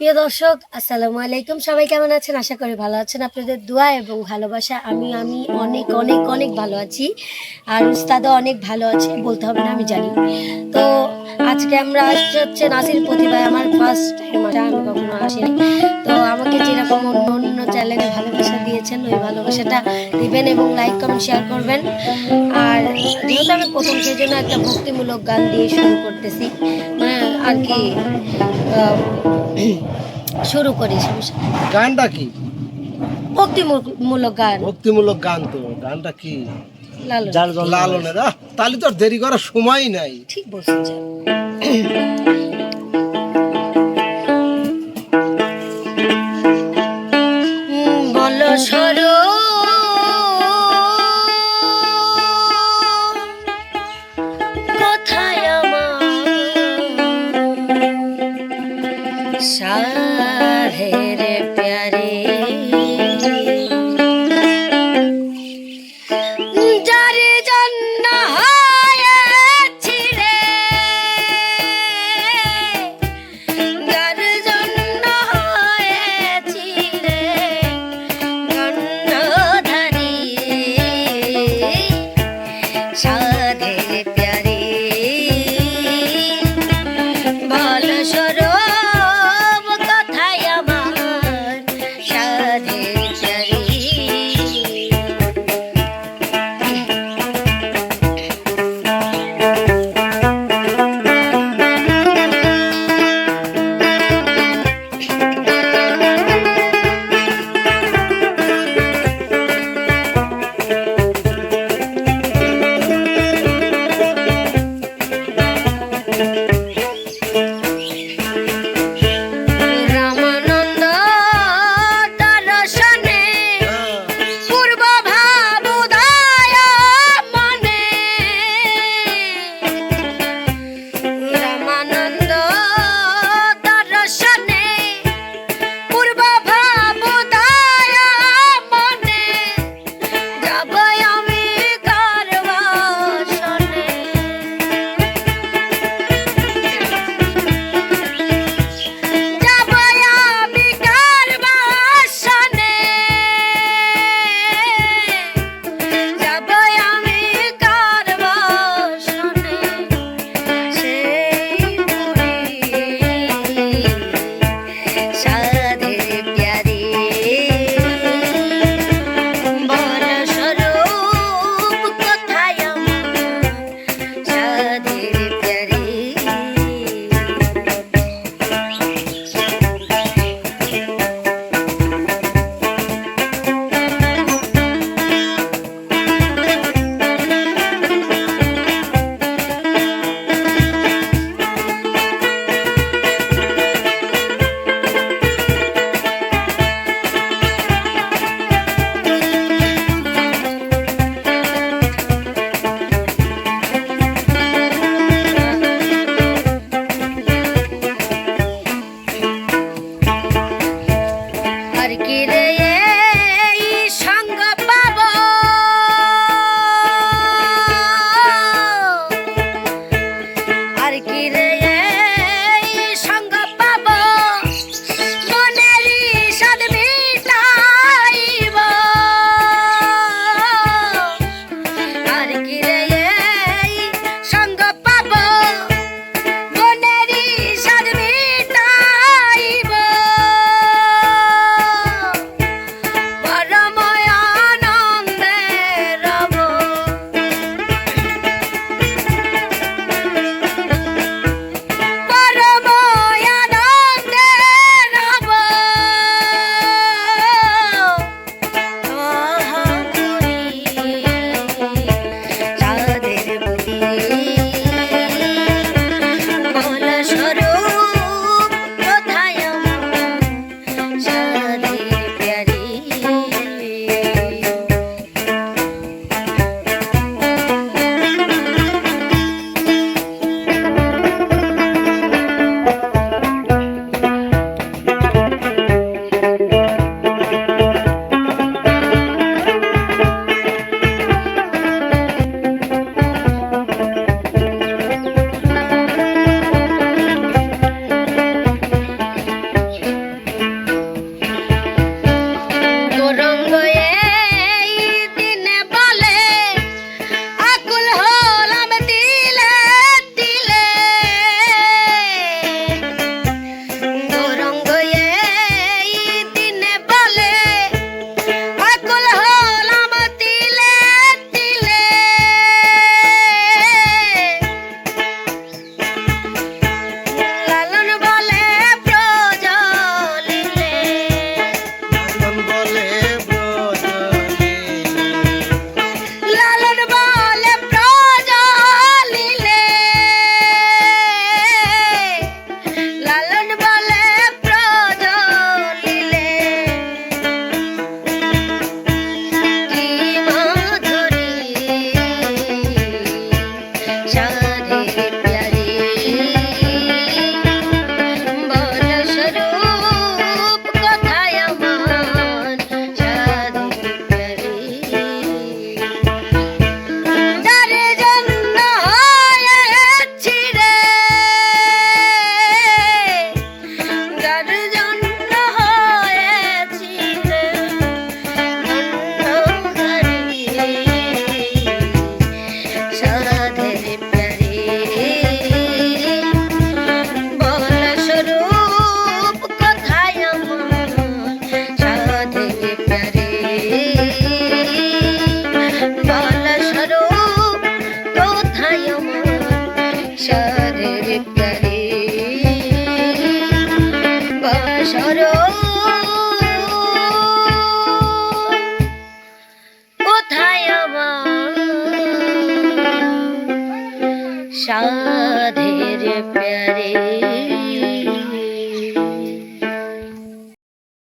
প্রিয় দর্শক, আসসালামু আলাইকুম। সবাই কেমন আছেন? আশা করি ভালো আছেন। আপনাদের দোয়া এবং ভালোবাসা। আমি আমি অনেক অনেক অনেক ভালো আছি। আর উস্তাদও অনেক ভালো আছে, বলতে হবে না, আমি জানি। তো আজকে আমরা আসছে হচ্ছে নাসির প্রতিভায়। আমার ফার্স্ট টাইম আমি কখনো আসিনি। তো আমাকে যেরকম অন্য অন্য চ্যানেলে ভালোবাসা দিয়েছেন, ওই ভালোবাসাটা দিবেন এবং লাইক কমেন্ট শেয়ার করবেন। আর যেহেতু আমি প্রথম, সেই জন্য একটা ভক্তিমূলক গান দিয়ে শুরু করতেছি। মানে আর কি শুরু করি গানটা কি? ভক্তিমূলক গান। ভক্তিমূলক গান তো গানটা কি? লালন। লালনের। তাহলে তো দেরি করার সময় নাই। ঠিক বলছেন যার জন্য আর Yeah.